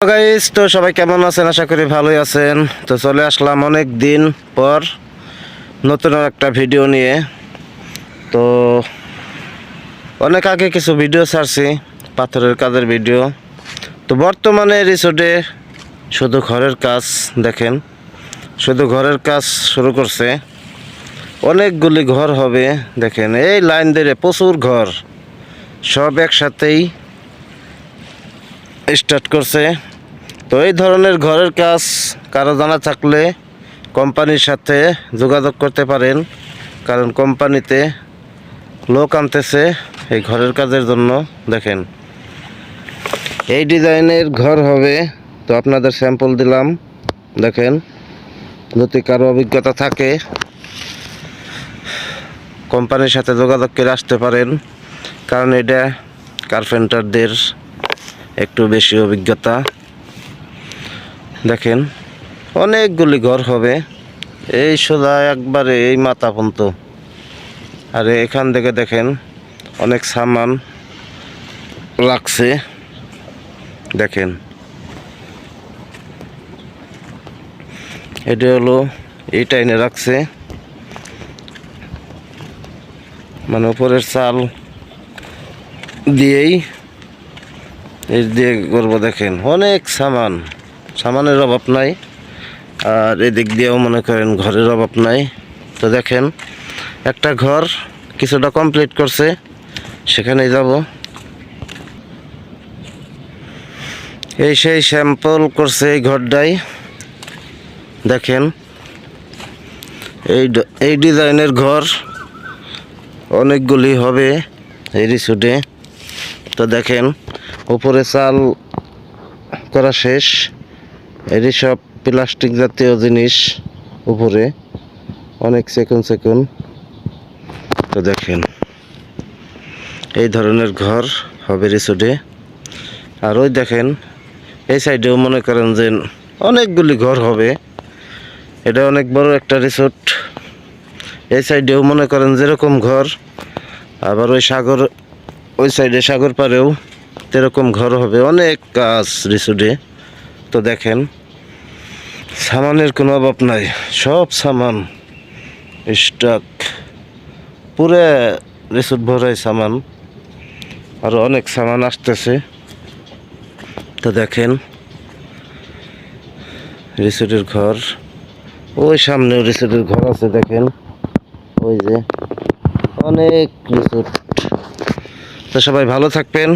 Guys তো সবাই কেমন আছেন? আশা করি ভালোই আছেন। তো চলে আসলাম অনেক দিন পর নতুন একটা ভিডিও নিয়ে। তো অনেক আগে কিছু ভিডিও ছাড়ছি, পাথরের কাজের ভিডিও তো বর্তমানে রিসোর্টে শুধু ঘরের কাজ, দেখেন। শুধু ঘরের কাজ শুরু করছে। অনেকগুলি ঘর হবে, দেখেন। এই লাইন ধরে প্রচুর ঘর। সব একসাথেই স্টার্ট করছে। তো এই ধরনের ঘরের কাজ কারও জানা থাকলে কোম্পানির সাথে যোগাযোগ করতে পারেন, কারণ কোম্পানিতে লোক আনতেছে এই ঘরের কাজের জন্য। দেখেন, এই ডিজাইনের ঘর হবে, তো আপনাদের স্যাম্পল দিলাম। দেখেন, যদি কারও অভিজ্ঞতা থাকে, কোম্পানির সাথে যোগাযোগ করে আসতে পারেন, কারণ এটা কার্পেন্টারদের একটু বেশি অভিজ্ঞতা। দেখেন, অনেকগুলি ঘর হবে। এই সোজা একবারে এই মাথা পর্যন্ত। আর এখান থেকে দেখেন, অনেক সামান রাখছে দেখেন, এটা হলো এই টাইনে রাখছে। মানে উপরের চাল দিয়েই এই দিয়ে করব দেখেন, অনেক সামান। সামানের অভাব নাই, আর এদিক দিয়েও মনে করেন ঘরের অভাব নাই। তো দেখেন, একটা ঘর কিছুটা কমপ্লিট করছে সেখানে যাব। এই সেই স্যাম্পল করছে এই ঘরটাই। দেখেন, এই এই ডিজাইনের ঘর অনেকগুলি হবে এই রিসুটে তো দেখেন উপরে চাল করা শেষ। এরই সব প্লাস্টিক জাতীয় জিনিস উপরে। অনেক সেকুন সেকুন। তো দেখেন, এই ধরনের ঘর হবে রিসোর্টে। আর ওই দেখেন, এই সাইডেও মনে করেন যে অনেকগুলি ঘর হবে। এটা অনেক বড় একটা রিসোর্ট। এই সাইডেও মনে করেন যেরকম ঘর, আবার ওই সাগর, ওই সাইডে সাগর পাড়েও এরকম ঘর হবে, অনেক কাজ রিসোর্টে। তো দেখেন, সামানের কোনো অভাব নাই, সব সামান, স্টক, পুরো রিসোর্ট ভরাই সামান আরও অনেক সামান আসতেছে। তো দেখেন, রিসোর্টের ঘর, ওই সামনেও রিসোর্টের ঘর আছে, দেখেন, ওই যে অনেক রিসোর্ট। তো সবাই ভালো থাকবেন।